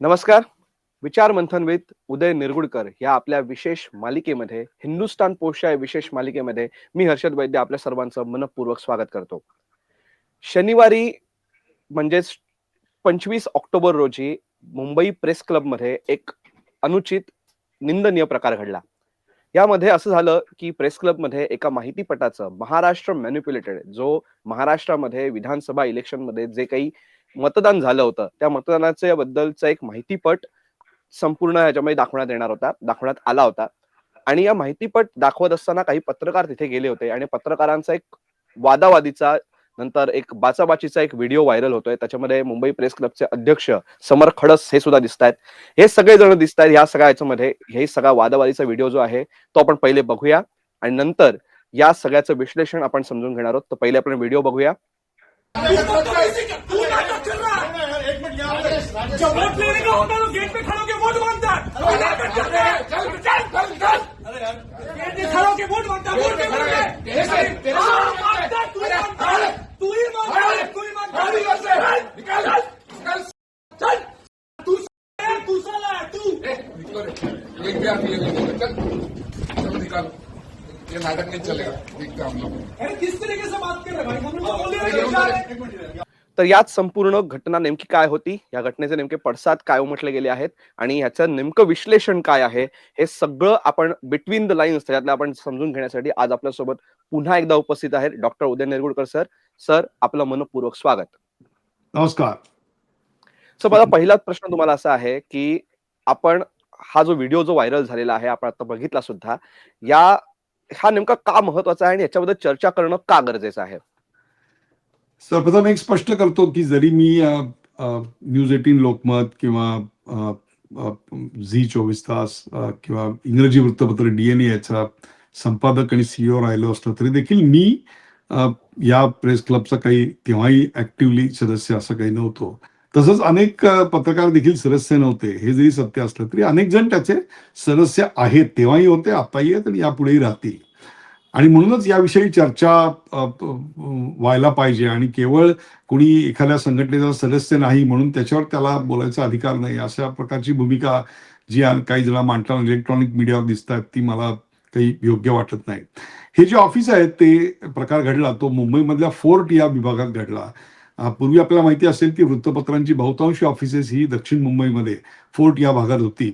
नमस्कार. विचार मंथन विथ उदय निरगुडकर या आपल्या विशेष मालिकेमध्ये हिंदुस्तान पोस्ट या विशेष मालिकेमध्ये मी हर्षद वैद्य आपल्या सर्वांचं मनपूर्वक स्वागत करतो. शनिवारी म्हणजेच पंचवीस ऑक्टोबर रोजी मुंबई प्रेस क्लबमध्ये एक अनुचित निंदनीय प्रकार घडला. यामध्ये असं झालं की प्रेस क्लबमध्ये एका माहितीपटाचं महाराष्ट्र मॅन्युप्युलेटेड जो महाराष्ट्रामध्ये विधानसभा इलेक्शनमध्ये जे काही मतदान झालं होतं. त्या मतदानाच्या बद्दलचा एक माहितीपट संपूर्ण याच्यामध्ये दाखवण्यात येणार होता दाखवण्यात आला होता. आणि या माहितीपट दाखवत असताना काही पत्रकार तिथे गेले होते आणि पत्रकारांचा एक वादावादीचा नंतर एक बाचाबाचीचा एक व्हिडिओ व्हायरल होतोय. त्याच्यामध्ये मुंबई प्रेस क्लबचे अध्यक्ष समर खडस हे सुद्धा दिसत आहेत. हे सगळे जण दिसत आहेत या सगळ्या याच्यामध्ये. हे सगळा वादावादीचा व्हिडिओ जो आहे तो आपण पहिले बघूया. आणि नंतर या सगळ्याचं विश्लेषण आपण समजून घेणार आहोत. तर पहिले आपण व्हिडिओ बघूया. नाटक कर रहा है जब वोट लेने का होता है तो गेट पे खड़ो के वोट माँगता है नाटक कर रहा है चल चल चल। चल गेट पे खड़ो के वोट माँगता है वोट माँगता है हाँ, माँगता है, तू ही माँगता है तू ही माँगता है तू ही चल, निकल चल चल तू तू साला है तू एक भी आदमी ये चल चलो ये नाटक नहीं चलेगा देखते हम लोग अरे किस तरीके से बात कर रहे हैं। भाई हम लोग तो बोल रहे हैं। तर यात संपूर्ण घटना नेमकी काय होती? या घटनेचे नेमके पडसाद काय उमटले गेले आहेत? आणि ह्याचं नेमकं विश्लेषण काय आहे? हे सगळं आपण बिटवीन द लाईन्स त्याच्यातलं आपण समजून घेण्यासाठी आज आपल्यासोबत पुन्हा एकदा उपस्थित आहेत doctor Uday Nirgudkar sir. Sir आपलं मनपूर्वक स्वागत. नमस्कार. सर माझा पहिलाच प्रश्न तुम्हाला असा आहे की आपण हा जो व्हिडिओ जो व्हायरल झालेला आहे आपण आता बघितला सुद्धा या हा नेमका का महत्त्वाचा आहे आणि याच्याबद्दल चर्चा करणं का गरजेचं आहे? सर्वप्रथम एक स्पष्ट करतो की जरी मी न्यूज एटीन लोकमत किंवा झी चोवीस तास किंवा इंग्रजी वृत्तपत्र डीएनए याचा संपादक आणि सीईओ राहिलो असलो तरी देखील मी या प्रेस क्लबचा काही तेव्हाही ऍक्टिव्हली सदस्य असं काही नव्हतो. तसंच अनेक पत्रकार देखील सदस्य नव्हते. हे जरी सत्य असलं तरी अनेक जण त्याचे सदस्य आहेत तेव्हाही होते आताही आहेत आणि यापुढेही राहतील. आणि म्हणूनच याविषयी चर्चा व्हायला पाहिजे. आणि केवळ कुणी एखाद्या संघटनेचा सदस्य नाही म्हणून त्याच्यावर त्याला बोलायचा अधिकार नाही अशा प्रकारची भूमिका जी काही जण मांडताना इलेक्ट्रॉनिक मीडियावर दिसतात ती मला काही योग्य वाटत नाही. हे जे ऑफिस आहे ते प्रकार घडला. तो मुंबईमधल्या फोर्ट या विभागात घडला. पूर्वी आपल्याला माहिती असेल की वृत्तपत्रांची बहुतांशी ऑफिसेस ही दक्षिण मुंबईमध्ये फोर्ट या भागात होती.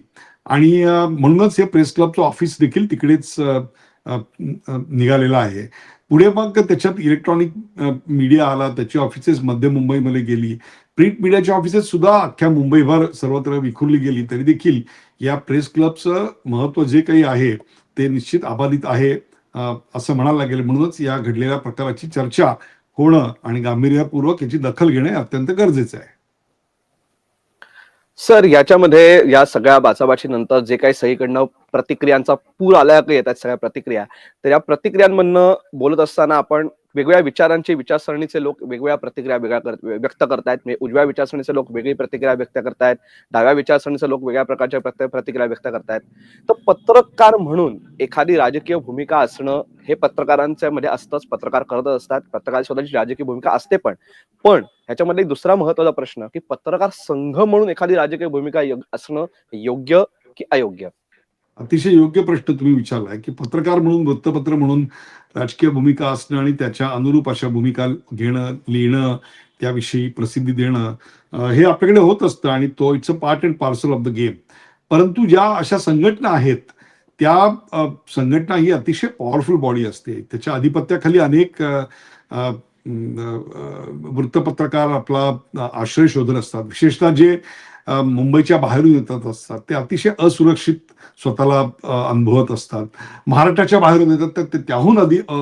आणि म्हणूनच हे प्रेस क्लबचं ऑफिस देखील तिकडेच निघालेला आहे. पुढे मग त्याच्यात इलेक्ट्रॉनिक मीडिया आला त्याची ऑफिसेस मध्य मुंबईमध्ये गेली. प्रिंट मीडियाची ऑफिसेस सुद्धा अख्ख्या मुंबईभर सर्वत्र विखुरली गेली. तरी देखील या प्रेस क्लबचं महत्त्व जे काही आहे ते निश्चित अबाधित आहे असं म्हणायला लागेल. म्हणूनच या घडलेल्या प्रकाराची चर्चा होणं आणि गांभीर्यपूर्वक याची दखल घेणे अत्यंत गरजेचं आहे. सर याच्यामध्ये या सगळ्या बाचाबाची नंतर जे काही सगळीकडनं प्रतिक्रियांचा पूर आल्या येतात सगळ्या प्रतिक्रिया तर या प्रतिक्रियांमधनं बोलत असताना आपण वेगवेगळ्या विचारांचे विचारसरणीचे लोक वेगवेगळ्या प्रतिक्रिया वेगळ्या कर, व्यक्त करतायत. म्हणजे उजव्या विचारसरणीचे लोक वेगळी प्रतिक्रिया व्यक्त करतायत. डाव्या विचारसरणीचे लोक वेगळ्या प्रकारच्या प्रतिक्रिया व्यक्त करतायत. तर पत्रकार म्हणून एखादी राजकीय भूमिका असणं हे पत्रकारांच्या मध्ये असतंच. पत्रकार करत असतात. पत्रकार स्वतःची राजकीय भूमिका असते पण. पण ह्याच्यामध्ये एक दुसरा महत्त्वाचा प्रश्न की पत्रकार संघ म्हणून एखादी राजकीय भूमिका असणं योग्य की अयोग्य? अतिशय योग्य प्रश्न तुम्ही विचारलाय की पत्रकार म्हणून वृत्तपत्र म्हणून राजकीय भूमिका असणं आणि त्याच्या अनुरूप अशा भूमिका घेणं लिहिणं त्याविषयी प्रसिद्धी देणं हे आपल्याकडे होत असतं आणि तो it's a part and parcel of the game. परंतु ज्या अशा संघटना आहेत त्या संघटना ही अतिशय पॉवरफुल बॉडी असते. त्याच्या अधिपत्याखाली अनेक वृत्तपत्रकार आपला आश्रय शोधत असतात. विशेषतः जे मुंबईच्या बाहेरून येतात असतात. ते अतिशय असुरक्षित स्वतःला अनुभवत असतात. महाराष्ट्राच्या बाहेरून येतात तर ते त्याहून अधिक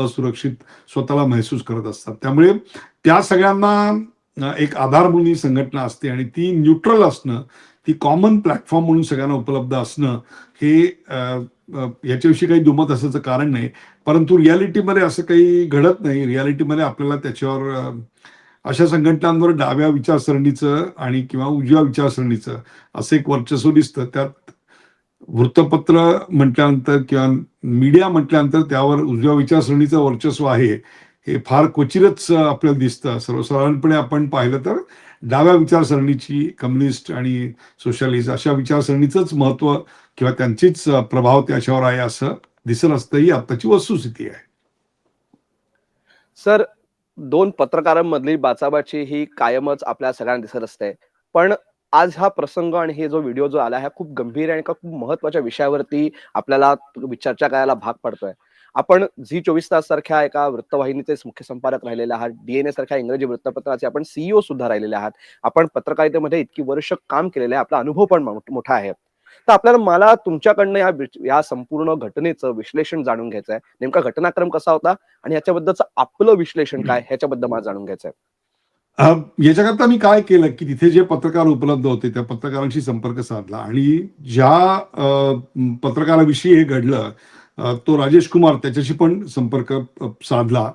असुरक्षित स्वतःला महसूस करत असतात. त्यामुळे त्या सगळ्यांना एक आधारभूमी संघटना असते आणि ती न्यूट्रल असणं ती कॉमन प्लॅटफॉर्म म्हणून सगळ्यांना उपलब्ध असणं हे याच्याविषयी काही दुमत असायचं कारण नाही. परंतु रियालिटीमध्ये असं काही घडत नाही. रियालिटीमध्ये आपल्याला त्याच्यावर अशा संघटनांवर डाव्या विचारसरणीचं आणि किंवा उजव्या विचारसरणीचं असं एक वर्चस्व दिसतं. त्यात वृत्तपत्र म्हटल्यानंतर किंवा मीडिया म्हटल्यानंतर त्यावर उजव्या विचारसरणीचं वर्चस्व आहे. हे फार क्वचितच आपल्याला दिसतं. सर्वसाधारणपणे आपण पाहिलं तर डाव्या विचारसरणीची कम्युनिस्ट आणि सोशलिस्ट अशा विचारसरणीचंच महत्त्व किंवा त्यांचीच प्रभाव त्याच्यावर आहे असं दिसत असतं ही आत्ताची वस्तुस्थिती आहे. सर दोन पत्रकारांमधली बाचाबाची ही कायमच आपल्या सगळ्यांना दिसत असते. पण आज हा प्रसंग आणि हे जो व्हिडिओ जो आला हा खूप गंभीर आणि खूप महत्त्वाच्या विषयावरती आपल्याला चर्चा करायला भाग पडतोय. आपण झी चोवीस तास सारख्या एका वृत्तवाहिनीचे मुख्य संपादक राहिलेले आहात. डीएनए सारख्या इंग्रजी वृत्तपत्राचे आपण सीईओ सुद्धा राहिलेले आहात. आपण पत्रकारितेमध्ये इतकी वर्ष काम केलेले आहे. आपला अनुभव पण मोठा आहे. तर आपल्याला मला तुमच्याकडनं या या संपूर्ण घटनेचं विश्लेषण जाणून घ्यायचं आहे नेमका घटनाक्रम कसा होता आणि याच्याबद्दलचं आपलं विश्लेषण काय ह्याच्याबद्दल मला जाणून घ्यायचं आहे याच्याकरता मी काय केलं की तिथे जे पत्रकार उपलब्ध होते त्या पत्रकारांशी संपर्क साधला आणि ज्या पत्रकाराविषयी हे घडलं तो राजेश कुमार त्याच्याशी पण संपर्क साधला.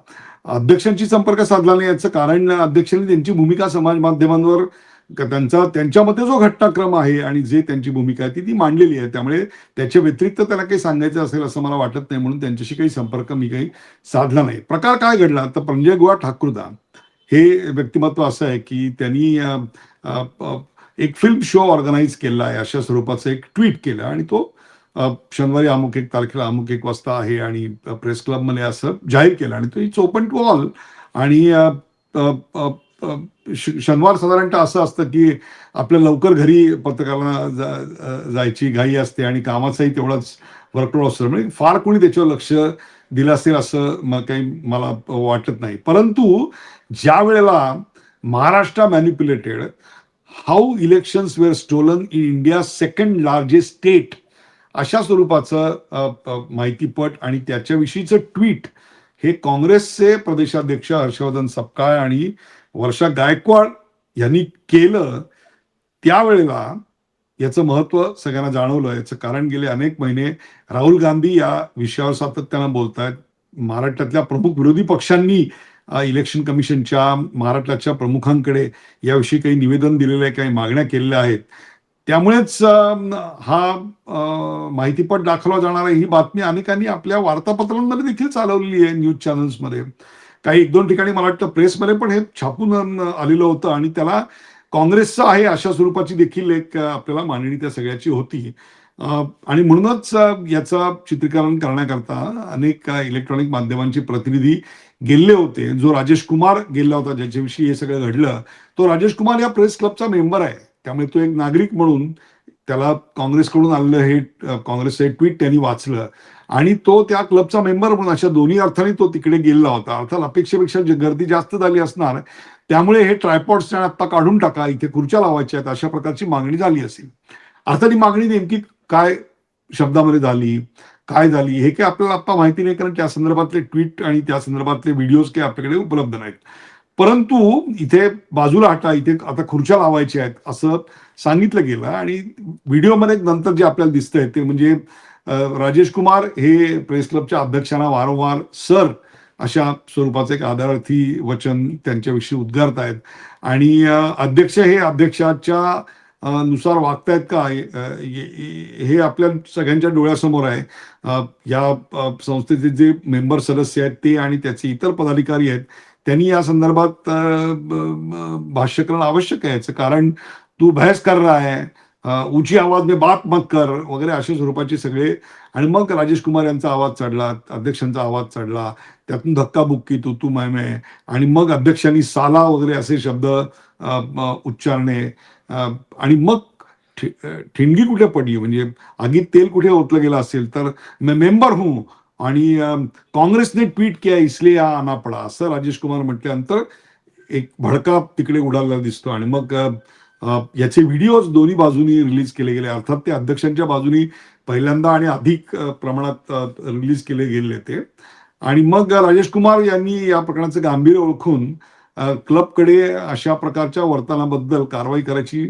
अध्यक्षांशी संपर्क साधला नाही याचं कारण अध्यक्षांनी त्यांची भूमिका समाज माध्यमांवर त्यांचा त्यांच्यामध्ये जो घटनाक्रम आहे आणि जे त्यांची भूमिका आहे ती ती मांडलेली आहे. त्यामुळे त्याच्या व्यतिरिक्त त्याला काही सांगायचं असेल असं मला वाटत नाही म्हणून त्यांच्याशी काही संपर्क मी काही साधला नाही. प्रकार काय घडला? तर पंजय गुहा ठाकूरदा हे व्यक्तिमत्व असं आहे की त्यांनी एक फिल्म शो ऑर्गनाईज केला आहे अशा स्वरूपाचं एक ट्विट केलं आणि तो शनिवारी अमुक एक तारखेला अमुक एक वाजता आहे आणि प्रेस क्लबमध्ये असं जाहीर केलं आणि तो इट्स ओपन टू ऑल आणि शनिवार साधारणतः असं असतं की आपल्या लवकर घरी पत्रकारांना जायची घाई असते आणि कामाचाही तेवढाच वर्कलोड असतो. म्हणजे फार कोणी त्याच्यावर लक्ष दिलं असेल असं काही मला वाटत नाही. परंतु ज्या वेळेला Maharashtra manipulated how elections were stolen in India second largest state अशा स्वरूपाचं माहितीपट आणि त्याच्याविषयीचं ट्विट हे काँग्रेसचे प्रदेशाध्यक्ष हर्षवर्धन सपकाळ आणि वर्षा गायकवाड यांनी केलं त्यावेळेला याचं महत्त्व सगळ्यांना जाणवलं. याचं कारण गेले अनेक महिने. राहुल गांधी या विषयावर सातत्यानं बोलत आहेत महाराष्ट्रातल्या प्रमुख विरोधी पक्षांनी इलेक्शन कमिशनच्या महाराष्ट्राच्या प्रमुखांकडे याविषयी काही निवेदन दिलेलं आहे काही मागण्या केलेल्या आहेत. त्यामुळेच हा माहितीपट दाखवला जाणार आहे. ही बातमी अनेकांनी आपल्या वार्तापत्रांमध्ये देखील चालवलेली आहे न्यूज चॅनल्समध्ये. काही एक दोन ठिकाणी मला वाटतं प्रेसमध्ये पण हे छापून आलेलं होतं आणि त्याला काँग्रेसचं आहे अशा स्वरूपाची देखील एक आपल्याला मांडणी त्या सगळ्याची होती. आणि म्हणूनच याचा चित्रीकरण करण्याकरता अनेक इलेक्ट्रॉनिक माध्यमांचे प्रतिनिधी गेले होते. जो राजेश कुमार गेला होता ज्याच्याविषयी हे सगळं घडलं तो राजेश कुमार या प्रेस क्लबचा मेंबर आहे. त्यामुळे तो एक नागरिक म्हणून त्याला काँग्रेसकडून आलेलं हे काँग्रेसचं हे ट्विट त्यांनी वाचलं. आणि तो त्या क्लबचा मेंबर म्हणून अशा दोन्ही अर्थाने तो तिकडे गेलेला होता. अर्थात अपेक्षेपेक्षा गर्दी जास्त झाली असणार त्यामुळे हे ट्रायपॉड्स आत्ता काढून टाका इथे खुर्च्या लावायच्या आहेत अशा प्रकारची मागणी झाली असेल. अर्थात ही मागणी नेमकी काय शब्दामध्ये झाली काय झाली हे काही आपल्याला आता माहिती नाही कारण त्या संदर्भातले ट्विट आणि त्या संदर्भातले व्हिडिओज काही आपल्याकडे उपलब्ध नाहीत. परंतु इथे बाजूला हटा इथे आता खुर्च्या लावायच्या आहेत असं सांगितलं गेलं. आणि व्हिडिओमध्ये नंतर जे आपल्याला दिसतंय ते म्हणजे राजेश कुमार हे प्रेस क्लबच्या अध्यक्षांना वारंवार सर अशा स्वरूपाचं एक आदरार्थी वचन त्यांच्याविषयी उद्गारत आहेत आणि अध्यक्ष हे अध्यक्षाच्या नुसार वागतायत का? हे आपल्या सगळ्यांच्या डोळ्यासमोर आहे. या संस्थेचे जे मेंबर सदस्य आहेत ते आणि त्याचे इतर पदाधिकारी आहेत त्यांनी या संदर्भात भाष्य करणं आवश्यक आहे याचं कारण तू बहस कर रहा है. ऊंची आवाज मी बात मत कर वगैरे अशा स्वरूपाचे सगळे. आणि मग राजेश कुमार यांचा आवाज चढला अध्यक्षांचा आवाज चढला. त्यातून धक्काबुक्की तू तू मै मय आणि मग अध्यक्षांनी साला वगैरे असे शब्द उच्चारणे. आणि मग ठिणगी कुठे पडली? म्हणजे आगीत तेल कुठे ओतलं गेलं असेल तर मेंबर हूं. आणि काँग्रेसने ट्विट किया इसलिए या आना पडा. असं राजेश कुमार म्हटल्यानंतर एक भडका तिकडे उडालेला दिसतो. आणि मग याचे व्हिडिओज दोन्ही बाजूनी रिलीज केले गेले. अर्थात ते अध्यक्षांच्या बाजूनी पहिल्यांदा आणि अधिक प्रमाणात रिलीज केले गेले ते. आणि मग राजेश कुमार यांनी या प्रकरणाचं गांभीर्य ओळखून क्लबकडे अशा प्रकारच्या वर्तनाबद्दल कारवाई करायची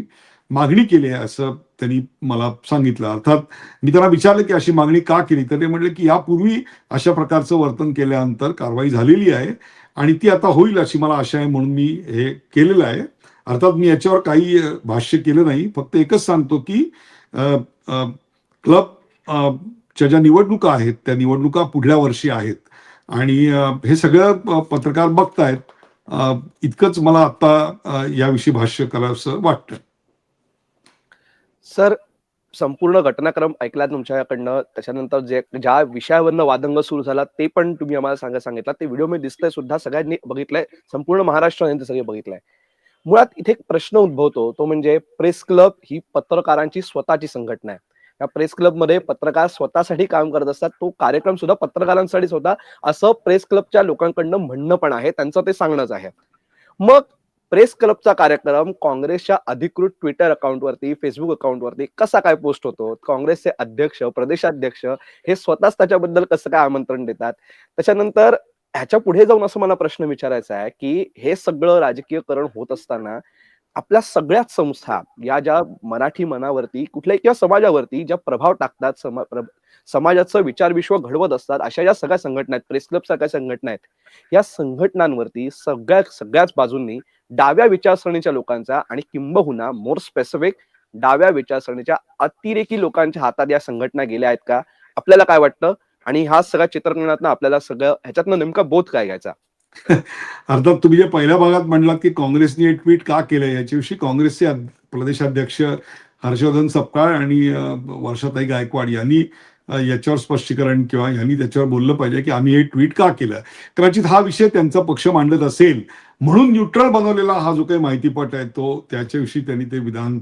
मागणी केली आहे असं त्यांनी मला सांगितलं. अर्थात मी त्यांना विचारलं की अशी मागणी का केली? तर ते म्हटले की यापूर्वी अशा प्रकारचं वर्तन केल्यानंतर कारवाई झालेली आहे आणि ती आता होईल अशी मला आशा आहे म्हणून मी हे केलेलं आहे. अर्थात मी याच्यावर काही भाष्य केलं नाही. फक्त एकच सांगतो की क्लब च्या ज्या निवडणुका आहेत त्या निवडणुका पुढल्या वर्षी आहेत. आणि हे सगळं पत्रकार बघतायत. इतकंच मला आता याविषयी भाष्य करावंसं वाटतं. सर संपूर्ण घटनाक्रम ऐकला तुमच्याकडनं. त्याच्यानंतर जे ज्या विषयावरनं वादंग सुरू झाला ते पण तुम्ही आम्हाला सांगा सांगितलं ते व्हिडिओ मी दिसतंय सुद्धा. सगळ्यांनी बघितलंय. संपूर्ण महाराष्ट्राने ते सगळे बघितलंय. मुळात इथे एक प्रश्न उद्भवतो तो म्हणजे प्रेस क्लब ही पत्रकारांची स्वतःची संघटना आहे. या प्रेस क्लबमध्ये पत्रकार स्वतःसाठी काम करत असतात तो कार्यक्रम सुद्धा पत्रकारांसाठीच होता असं प्रेस क्लबच्या लोकांकडनं म्हणणं पण आहे त्यांचं ते सांगणंच आहे. मग प्रेस क्लबचा कार्यक्रम काँग्रेसच्या अधिकृत ट्विटर अकाउंटवरती फेसबुक अकाउंटवरती कसा काय पोस्ट होतो? काँग्रेसचे अध्यक्ष प्रदेशाध्यक्ष हे स्वतःच त्याच्याबद्दल कसं काय आमंत्रण देतात? त्याच्यानंतर ह्याच्या पुढे जाऊन असं मला प्रश्न विचारायचा आहे की हे सगळं राजकीयकरण होत असताना आपल्या सगळ्याच संस्था या ज्या मराठी मनावरती कुठल्याही किंवा समाजावरती ज्या प्रभाव टाकतात समा समाजाचं विचार विश्व घडवत असतात अशा ज्या सगळ्या संघटना आहेत प्रेस क्लब सारख्या संघटना आहेत या संघटनांवरती सगळ्या सगळ्याच बाजूंनी डाव्या विचारसरणीच्या लोकांचा आणि किंबहुना मोर स्पेसिफिक डाव्या विचारसरणीच्या अतिरेकी लोकांच्या हातात या संघटना गेल्या आहेत का? आपल्याला काय वाटतं? आणि हा सगळ्या चित्रकरणातनं आपल्याला सगळं ह्याच्यातनं नेमका बोध काय घ्यायचा? अर्थात तुम्ही जे पहिल्या भागात म्हणलात की काँग्रेसने हे ट्विट का केलं याच्याविषयी काँग्रेसचे प्रदेशाध्यक्ष हर्षवर्धन सपकाळ आणि वर्षाताई गायकवाड यांनी याच्यावर स्पष्टीकरण किंवा यांनी त्याच्यावर बोललं पाहिजे की आम्ही हे ट्विट का केलं? कदाचित हा विषय त्यांचा पक्ष मांडत असेल. म्हणून न्यूट्रल बनवलेला हा जो काही माहितीपट आहे तो त्याच्याविषयी त्यांनी ते विधान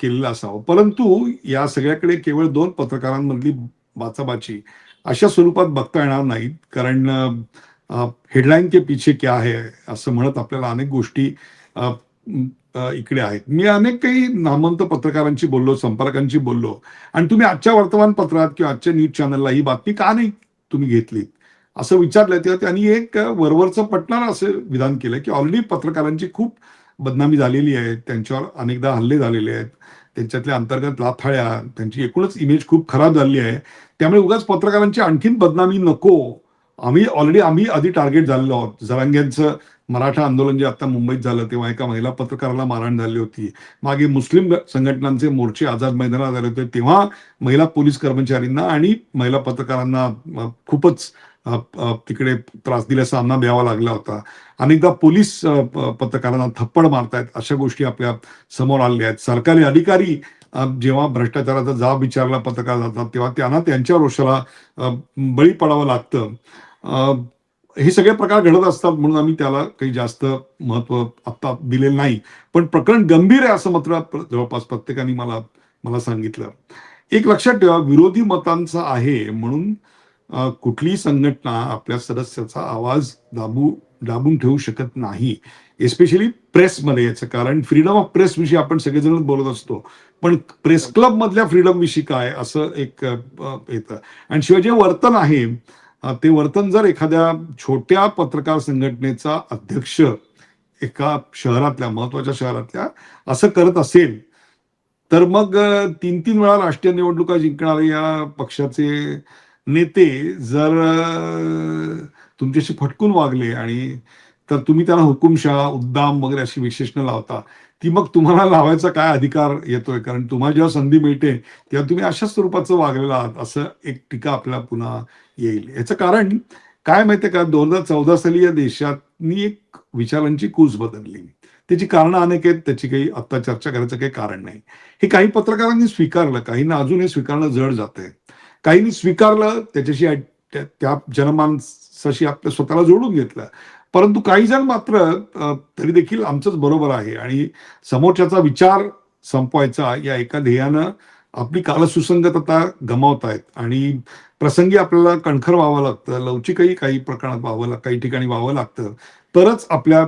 केलेलं असावं. परंतु या सगळ्याकडे केवळ दोन पत्रकारांमधली बाचाबाची अशा स्वरूपात बघता येणार नाहीत. कारण हेडलाईन के पीछे क्या आहे असं म्हणत आपल्याला अनेक गोष्टी इकडे आहेत. मी अनेक काही नामवंत पत्रकारांशी बोललो संपर्कांशी बोललो. आणि तुम्ही आजच्या वर्तमानपत्रात किंवा आजच्या न्यूज चॅनलला ही बातमी का नाही तुम्ही घेतलीत? असं विचारलं तेव्हा त्यांनी एक वरवरचं पटणार असं विधान केलं की ऑलरेडी पत्रकारांची खूप बदनामी झालेली आहे. त्यांच्यावर अनेकदा हल्ले झालेले आहेत. त्यांच्यातल्या अंतर्गत लाथाळ्या त्यांची एकूणच इमेज खूप खराब झाली आहे. त्यामुळे उगाच पत्रकारांची आणखीन बदनामी नको. आम्ही ऑलरेडी आम्ही आधी टार्गेट झालेलो आहोत. जरांग्यांचं मराठा आंदोलन जे आता मुंबईत झालं तेव्हा एका महिला पत्रकाराला मारहाण झाली होती. मागे मुस्लिम संघटनांचे मोर्चे आझाद मैदानात झाले होते. तेव्हा महिला पोलीस कर्मचारींना आणि महिला पत्रकारांना खूपच तिकडे त्रास दिल्या सामना द्यावा लागला होता. अनेकदा पोलीस पत्रकारांना थप्पड मारतायत अशा गोष्टी आपल्यासमोर आलेल्या आहेत. सरकारी अधिकारी जेव्हा भ्रष्टाचाराचा जाब विचारला पत्रकार जातात तेव्हा त्यांना त्यांच्या रोषाला बळी पडावं लागतं. हे सगळे प्रकार घडत असतात म्हणून आम्ही त्याला काही जास्त महत्त्व आता दिलेलं नाही. पण प्रकरण गंभीर आहे असं मात्र जवळपास प्रत्येकाने मला मला सांगितलं. एक लक्षात ठेवा विरोधी मतांचा आहे म्हणून कुठलीही संघटना आपल्या सदस्याचा आवाज दाबू दाबून ठेवू शकत नाही एस्पेशली प्रेसमध्ये याचं. कारण फ्रीडम ऑफ प्रेस विषयी आपण सगळेजण बोलत असतो. पण प्रेस क्लब मधल्या फ्रीडम विषयी काय? असं एक येतं. आणि शिवाय जे वर्तन आहे ते वर्तन जर एखाद्या छोट्या पत्रकार संघटनेचा अध्यक्ष एका शहरातल्या महत्त्वाच्या शहरातल्या असं करत असेल तर मग तीन तीन वेळा राष्ट्रीय निवडणुका जिंकणारे या पक्षाचे नेते जर तुमच्याशी फटकून वागले आणि तर तुम्ही त्यांना हुकुमशहा उद्दाम वगैरे अशी विशेषणं लावता ती मग तुम्हाला लावायचा काय अधिकार येतोय? कारण तुम्हाला जेव्हा संधी मिळते तेव्हा तुम्ही अशाच स्वरूपाचं वागलेला आहात असं एक टीका आपल्याला पुन्हा येईल. याचं कारण काय माहितीये का? दोन हजार चौदा साली या देशातनी एक विचारांची कूच बदलली. त्याची कारणं अनेक आहेत त्याची काही आता चर्चा करायचं काही कारण नाही. हे काही पत्रकारांनी स्वीकारलं काहींना अजून हे स्वीकारणं जड जात आहे काहींनी स्वीकारलं त्याच्याशी त्या- जनमानसाशी आपल्या स्वतःला जोडून घेतलं. परंतु काही जण मात्र तरी देखील आमचंच बरोबर आहे. आणि समोरच्याचा विचार संपवायचा या एका ध्येयानं आपली कालसुसंगतता गमावत आहेत आणि प्रसंगी आपल्याला कणखर व्हावं लागतं लवचिकही काही प्रकरणात व्हावं लाग काही ठिकाणी व्हावं लागतं. तरच आपल्या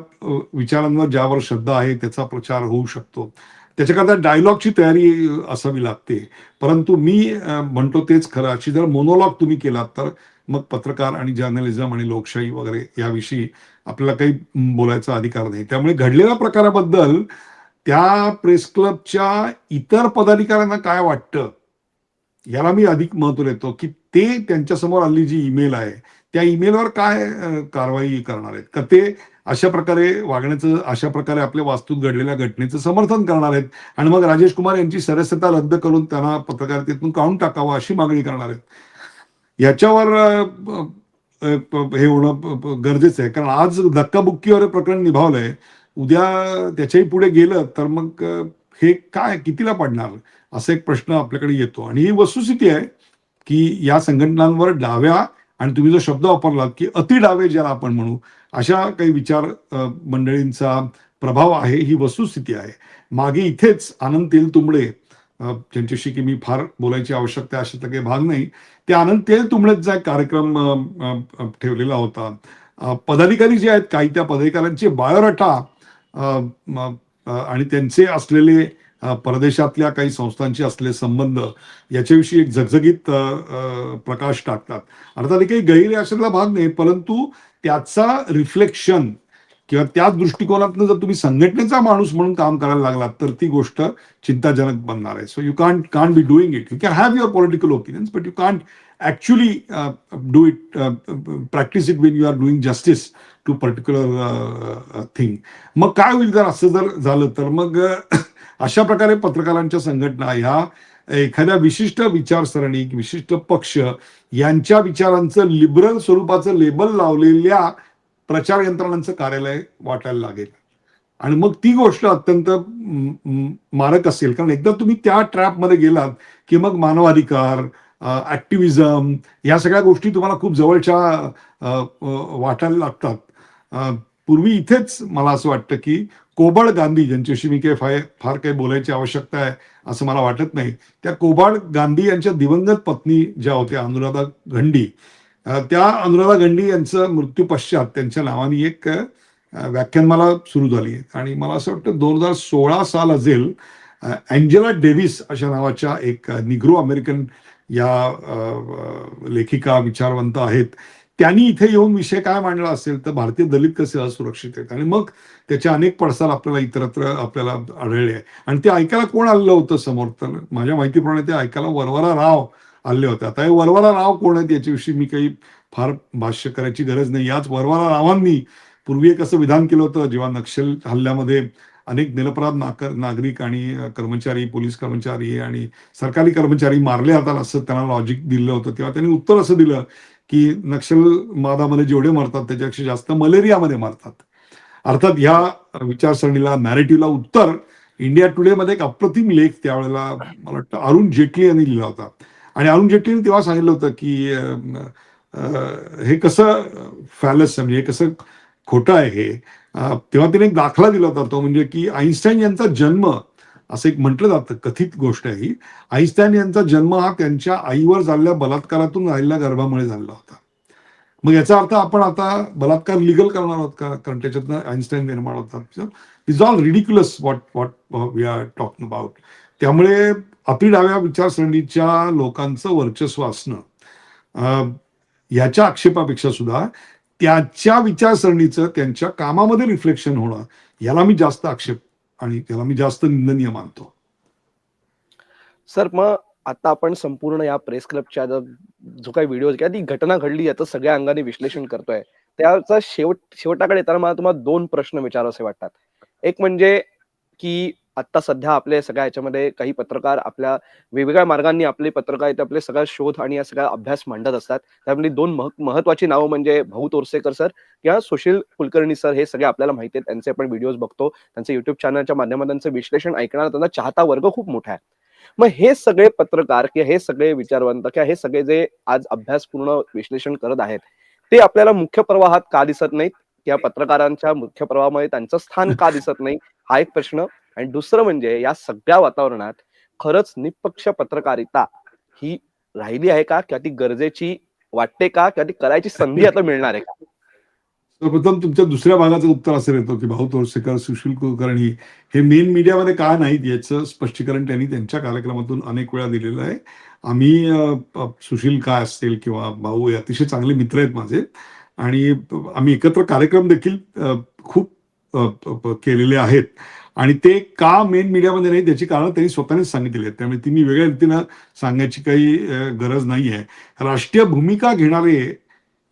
विचारांवर ज्यावर श्रद्धा आहे त्याचा प्रचार होऊ शकतो. त्याच्याकरता डायलॉगची तयारी असावी लागते. परंतु मी म्हणतो तेच खरं अशी जर मोनोलॉग तुम्ही केलात तर मग पत्रकार आणि जर्नलिझम आणि लोकशाही वगैरे याविषयी आपल्याला काही बोलायचा अधिकार नाही. त्यामुळे घडलेल्या प्रकाराबद्दल त्या प्रेस क्लबच्या इतर पदाधिकाऱ्यांना काय वाटतं याला मी अधिक महत्त्व देतो की ते त्यांच्यासमोर आलेली जी ईमेल आहे त्या ईमेलवर काय कारवाई करणार आहेत. का ते अशा प्रकारे वागण्याचं अशा प्रकारे आपल्या वास्तूत घडलेल्या घटनेचं समर्थन करणार आहेत. आणि मग राजेश कुमार यांची सदस्यता रद्द करून त्यांना पत्रकारितेतून काढून टाकावं अशी मागणी करणार आहेत. याच्यावर हे होणं गरजेचं आहे. कारण आज धक्काबुक्कीवर प्रकरण निभावलंय. उद्या त्याच्याही पुढे गेलं तर मग हे काय कितीला पडणार? असा एक प्रश्न आपल्याकडे येतो. आणि ही वस्तुस्थिती आहे की या संघटनांवर डाव्या आणि तुम्ही जो शब्द वापरलात की अति डावे ज्याला आपण म्हणू अशा काही विचार मंडळींचा प्रभाव आहे ही वस्तुस्थिती आहे. मागे इथेच आनंद तेलतुंबडे तुंबडे ज्यांच्याशी की मी फार बोलायची आवश्यकता आहे, अशातला काही भाग नाही. ते आनंद तेलतुंबडेचा एक कार्यक्रम ठेवलेला होता. पदाधिकारी जे आहेत काही त्या पदाधिकाऱ्यांचे बायोरटा आणि त्यांचे असलेले परदेशातल्या काही संस्थांशी असलेले संबंध याच्याविषयी एक झगझगीत प्रकाश टाकतात. अर्थात काही गैर भाग नाही परंतु त्याचा रिफ्लेक्शन किंवा त्याच दृष्टिकोनातनं जर तुम्ही संघटनेचा माणूस म्हणून काम करायला लागलात तर ती गोष्ट चिंताजनक बनणार आहे. So you can't can't be doing it you can have your political opinions but you can't actually do it practice it when you are doing justice to particular thing मग काय होईल जर असं जर झालं तर मग अशा प्रकारे पत्रकारांच्या संघटना ह्या एखाद्या विशिष्ट विचारसरणी विशिष्ट पक्ष यांच्या विचारांचं लिबरल स्वरूपाचं लेबल लावलेल्या प्रचार यंत्रणांचं कार्यालय वाटायला लागेल. आणि मग ती गोष्ट अत्यंत मारक असेल. कारण एकदा तुम्ही त्या ट्रॅपमध्ये गेलात की मग मानवाधिकार ऍक्टिव्हिजम या सगळ्या गोष्टी तुम्हाला खूप जवळच्या वाटायला लागतात. पूर्वी इथेच मला असं वाटतं की कोबाळ गांधी ज्यांच्याशी मी काही फाय फार काही बोलायची आवश्यकता आहे असं मला वाटत नाही. त्या कोबाळ गांधी यांच्या दिवंगत पत्नी ज्या होत्या अनुराधा गंडी त्या अनुराधा गंडी यांचं मृत्यू पश्चात त्यांच्या नावाने एक व्याख्यानमाला सुरू झाली. आणि मला असं वाटतं दोन हजार सोळा साल असेल अँजेला डेव्हिस अशा नावाच्या एक निग्रो अमेरिकन या लेखिका विचारवंत आहेत. त्यांनी इथे येऊन विषय काय मांडला असेल तर भारतीय दलित कसे असुरक्षित आहेत? आणि मग त्याचे अनेक पडसाद आपल्याला इतरत्र आपल्याला आढळले आहे आणि ते ऐकायला कोण आलेलं होतं समोर? तर माझ्या माहितीप्रमाणे ते ऐकायला वरवरा राव आले होते. आता हे वरवरा राव कोण आहेत याच्याविषयी मी काही फार भाष्य करायची गरज नाही. याच वरवरा रावांनी पूर्वी एक असं विधान केलं होतं जेव्हा नक्षल हल्ल्यामध्ये अनेक निरपराध नाकर नागरिक आणि कर्मचारी पोलीस कर्मचारी आणि सरकारी कर्मचारी मारले जातात असं त्यांना लॉजिक दिलं होतं. तेव्हा त्यांनी उत्तर असं दिलं की नक्षलवादामध्ये जेवढे मरतात त्याच्यापेक्षा जास्त मलेरियामध्ये मरतात. अर्थात ह्या विचारसरणीला नॅरेटिव्हला उत्तर इंडिया टुडेमध्ये एक अप्रतिम लेख त्यावेळेला मला वाटतं अरुण जेटली यांनी लिहिला होता. आणि अरुण जेटलीने तेव्हा सांगितलं होतं की हे कसं फॅलस म्हणजे हे कसं खोटं आहे हे तेव्हा तिने एक दाखला दिला होता तो म्हणजे की आईन्स्टाईन यांचा जन्म असं एक म्हटलं जातं कथित गोष्ट आहे ही आईन्स्टाईन यांचा जन्म हा त्यांच्या आईवर झालेल्या बलात्कारातून राहिलेल्या गर्भामुळे झालेला होता. मग याचा अर्थ आपण आता बलात्कार लिगल करणार आहोत का? कारण त्याच्यातनं आईन्स्टाईन निर्माण होतात. Is all ridiculous what what we are talking about त्यामुळे अति डाव्या विचारसरणीच्या लोकांचं वर्चस्व असणं याच्या आक्षेपापेक्षा सुद्धा त्याच्या विचारसरणीचं त्यांच्या कामामध्ये रिफ्लेक्शन होणं याला मी जास्त आक्षेप आणि त्याला मी जास्त निंदनीय मानतो. सर मग आता आपण संपूर्ण या प्रेस क्लबच्या जो काही व्हिडिओ किंवा ती घटना घडली याचं सगळ्या अंगाने विश्लेषण करतोय. त्याचा शेवट शेवटाकडे येताना मला तुम्हाला दोन प्रश्न विचारावे वाटतात. एक म्हणजे की आता सध्या आपल्या सगळ्या ह्याच्यामध्ये काही पत्रकार आपल्या वेगवेगळ्या मार्गांनी आपले पत्रकार आहेत, आपले सगळा शोध आणि या सगळा अभ्यास मांडत असतात. त्यामध्ये दोन मह- महत्वाची नावं म्हणजे भाऊ तोरसेकर सर किंवा सुशील कुलकर्णी सर हे सगळे आपल्याला माहिती आहेत. त्यांचे आपण व्हिडिओज बघतो. त्यांचे युट्यूब चॅनलच्या माध्यमातून त्यांचं विश्लेषण ऐकणारा त्यांचा चाहता वर्ग खूप मोठा आहे. मग हे सगळे पत्रकार किंवा हे सगळे विचारवंत किंवा हे सगळे जे आज अभ्यासपूर्ण विश्लेषण करत आहेत ते आपल्याला मुख्य प्रवाहात का दिसत नाहीत? किंवा पत्रकारांच्या मुख्य प्रवाहामध्ये त्यांचं स्थान का दिसत नाही? हा एक प्रश्न आणि दुसरं म्हणजे या सगळ्या वातावरणात खरंच निष्पक्ष पत्रकारिता ही राहिली आहे का? किंवा ती गरजेची वाटते का? किंवा ती करायची संधी आता मिळणार आहे का? सर्वप्रथम तुमच्या दुसऱ्या भागाचं उत्तर असं येतो की भाऊ तोरसेकर सुशील कुलकर्णी हे मेन मीडियामध्ये का नाहीत याचं स्पष्टीकरण त्यांनी त्यांच्या कार्यक्रमातून अनेक वेळा दिलेलं आहे. आम्ही सुशील काय असतील किंवा भाऊ हे अतिशय चांगले मित्र आहेत माझे. आणि आम्ही एकत्र कार्यक्रम देखील खूप केलेले आहेत. आणि ते का मेन मीडियामध्ये नाही त्याची कारणं त्यांनी स्वतःनेच सांगितलेली आहेत. त्यामुळे ती मी वेगळ्या रीतीनं सांगायची काही गरज नाही आहे राष्ट्रीय भूमिका घेणारे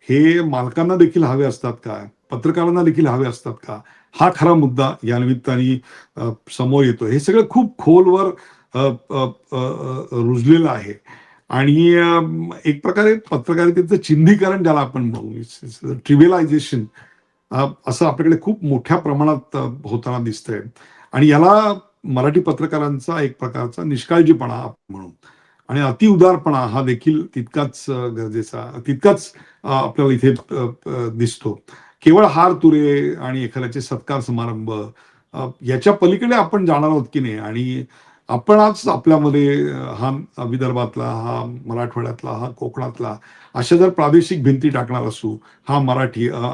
हे मालकांना देखील हवे असतात का? पत्रकारांना देखील हवे असतात का? हा खरा मुद्दा या निमित्ताने समोर येतो हे सगळं खूप खोलवर रुजलेलं आहे. आणि एक प्रकारे पत्रकारितेचं चिन्हीकरण ज्याला आपण म्हणू ट्रिव्हिलायझेशन असं आपल्याकडे खूप मोठ्या प्रमाणात होताना दिसतंय. आणि याला मराठी पत्रकारांचा एक प्रकारचा निष्काळजीपणा म्हणून. आणि अतिउदारपणा हा देखील तितकाच गरजेचा तितकाच आपल्याला इथे दिसतो. केवळ हार तुरे आणि एखाद्याचे सत्कार समारंभ याच्या पलीकडे आपण जाणार आहोत की नाही? आणि आपणच आपल्यामध्ये हा विदर्भातला हा मराठवाड्यातला हा कोकणातला अशा जर प्रादेशिक भिंती टाकणार असू हा मराठी अ-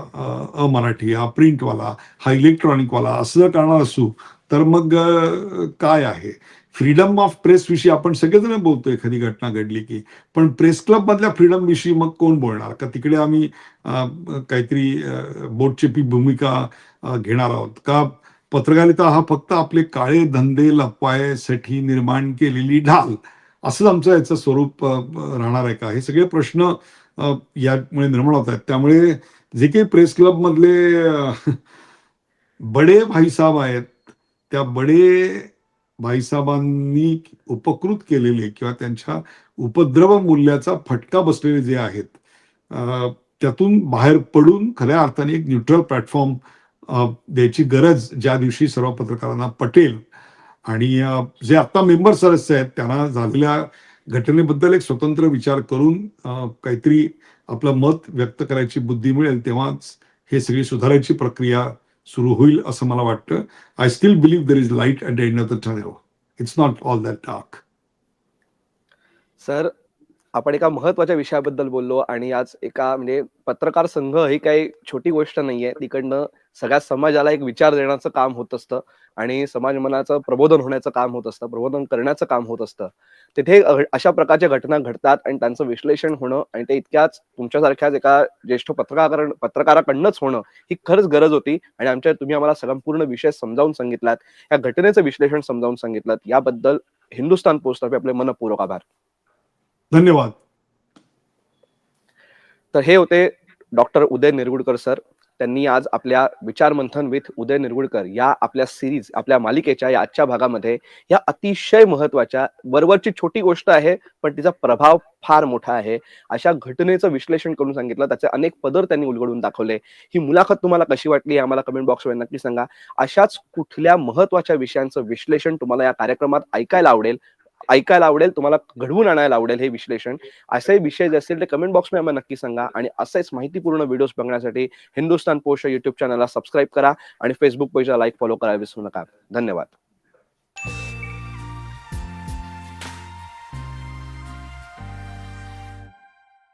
अमराठी हा प्रिंटवाला हा इलेक्ट्रॉनिकवाला असं जर करणार असू तर मग काय आहे? फ्रीडम ऑफ प्रेस विषयी आपण सगळेजण बोलतो एखादी घटना घडली की पण प्रेस क्लब मधल्या फ्रीडम विषयी मग कोण बोलणार? का तिकडे आम्ही काहीतरी बोटचेपी भूमिका घेणार आहोत? का पत्रकारिता हा फक्त आपले काळे धंदे लपवायसाठी निर्माण केलेली ढाल असंच आमचं याचं स्वरूप राहणार आहे का? हे सगळे प्रश्न यामुळे निर्माण होत आहेत. त्यामुळे जे काही प्रेस क्लब मधले बडे भाईसाहेब आहेत त्या बडे भाईसाहेबांनी उपकृत केलेले किंवा त्यांच्या उपद्रव मूल्याचा फटका बसलेले जे आहेत त्यातून बाहेर पडून खऱ्या अर्थाने एक न्यूट्रल प्लॅटफॉर्म द्यायची गरज ज्या दिवशी सर्व पत्रकारांना पटेल आणि जे आता मेंबर सदस्य आहेत त्यांना झालेल्या घटनेबद्दल एक स्वतंत्र विचार करून काहीतरी आपलं मत व्यक्त करायची बुद्धी मिळेल तेव्हाच हे सगळी सुधारायची प्रक्रिया सुरू होईल असं मला वाटतं. I still believe there is light at the end of the tunnel it's not all that dark sir आपण एका महत्त्वाच्या विषयाबद्दल बोललो आणि आज एका म्हणजे पत्रकार संघ ही काही छोटी गोष्ट नाहीये. तिकडनं सगळ्या समाजाला एक विचार देण्याचं काम होत असतं आणि समाज मनाचं प्रबोधन होण्याचं काम होत असतं प्रबोधन करण्याचं काम होत असतं. तिथे अशा प्रकारच्या घटना घडतात आणि त्यांचं विश्लेषण होणं आणि ते इतक्याच तुमच्यासारख्याच एका ज्येष्ठ पत्रकार पत्रकाराकडनंच होणं ही खरंच गरज होती आणि आमच्या तुम्ही आम्हाला संपूर्ण विषय समजावून सांगितलात. या घटनेचं विश्लेषण समजावून सांगितलं याबद्दल हिंदुस्तान पोस्टतर्फे आपले मनपूर्वक आभार. धन्यवाद. तर हे होते डॉक्टर उदय निरगुडकर सर. त्यांनी आज आपल्या विचार मंथन विथ उदय निरगुडकर या आपल्या सिरीज आपल्या मालिकेच्या या आजच्या भागामध्ये या अतिशय महत्त्वाच्या वरवरची छोटी गोष्ट आहे पण तिचा प्रभाव फार मोठा आहे. अशा घटनेचं विश्लेषण करून सांगितलं त्याचे अनेक पदर त्यांनी उलगडून दाखवले. ही मुलाखत तुम्हाला कशी वाटली आम्हाला कमेंट बॉक्समध्ये नक्की सांगा. अशाच कुठल्या महत्त्वाच्या विषयांचं विश्लेषण तुम्हाला या कार्यक्रमात ऐकायला आवडेल ऐकायला आवडेल तुम्हाला घडवून आणायला आवडेल हे विश्लेषण. असे विषय जे असतील ते कमेंट बॉक्समध्ये आम्हाला नक्की सांगा आणि असेच माहितीपूर्ण व्हिडिओज बघण्यासाठी हिंदुस्तान पोस्ट युट्यूब चॅनलला सबस्क्राईब करा आणि फेसबुक पेजला लाईक फॉलो करायला विसरू नका. धन्यवाद.